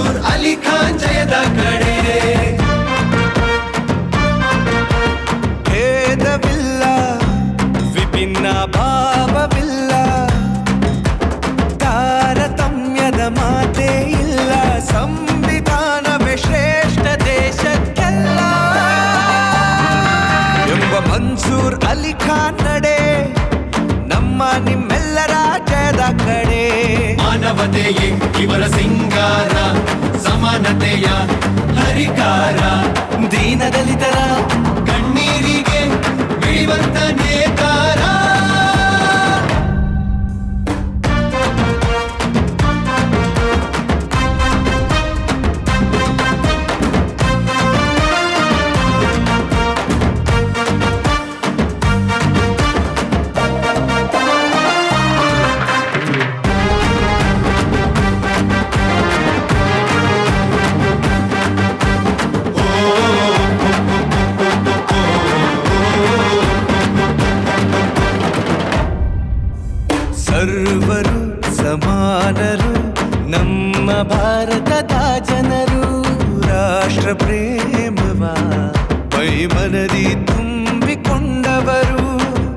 ಮನ್ಸೂರ್ ಅಲಿ ಖಾನ್ ಜಯದ ಕಡೆ. ಭೇದವಿಲ್ಲ, ವಿಭಿನ್ನ ಭಾವವಿಲ್ಲ, ತಾರತಮ್ಯದ ಮಾತೇ ಇಲ್ಲ, ಸಂವಿಧಾನವೇ ಶ್ರೇಷ್ಠ ದೇಶಕ್ಕೆಲ್ಲ. ಎಂಬ ಮನ್ಸೂರ್ ಅಲಿ ಖಾನ್ ನಡೆ, ನಮ್ಮ ನಿಮ್ಮೆಲ್ಲರ ಜಯದ ಕಡೆ. ಮಾನವತೆಯೇ ಇವರ ಸಿಂಗಾರ ಸಮಾನತೆಯ ಹರಿಕಾರ. ದೀನದಲಿತರ ಕಣ್ಣೀರಿಗೆ ಬಿಳಿವಂತ ಸಮಾನರು ನಮ್ಮ ಭಾರತದ ಜನರು ರಾಷ್ಟ್ರ ಪ್ರೇಮವ ಮೈಮನದಿ ತುಂಬಿಕೊಂಡವರು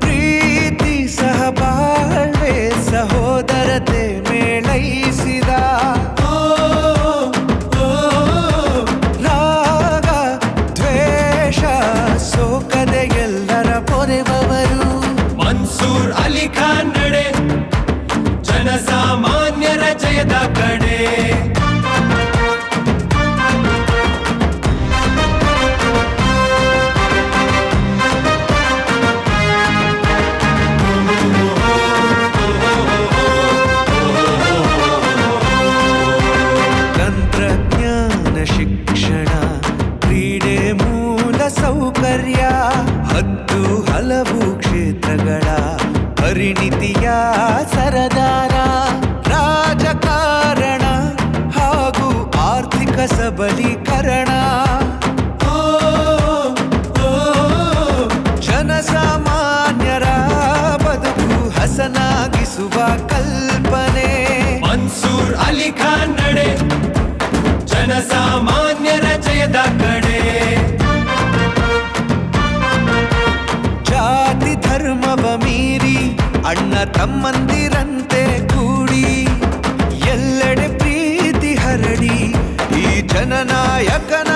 ಪ್ರೀತಿ ಸಹಬಾಳ್ವೆ ಸಹೋದರತೆ ಮೇಳೈಸಿದ. ಜಯದ ಕಡೆ ತಂತ್ರಜ್ಞಾನ ಶಿಕ್ಷಣ ಕ್ರೀಡೆ ಮೂಲ ಸೌಕರ್ಯ ಹತ್ತು ಹಲವು ಕ್ಷೇತ್ರಗಳ ಪರಿಣಿತಿಯ ಸಬಲೀಕರಣ ಜನಸಾಮಾನ್ಯರ ಬದುಕು ಹಸನಾಗಿಸುವ ಕಲ್ಪನೆ. ಮನ್ಸೂರ್ ಅಲಿ ಖಾನ್ ನಡೆ ಜನಸಾಮಾನ್ಯರ ಜಯದ ಕಡೆ. ಜಾತಿ ಧರ್ಮವ ಮೀರಿ ಅಣ್ಣ ತಮ್ಮಂದಿರಂತೆ ಜನನಾಯಕನ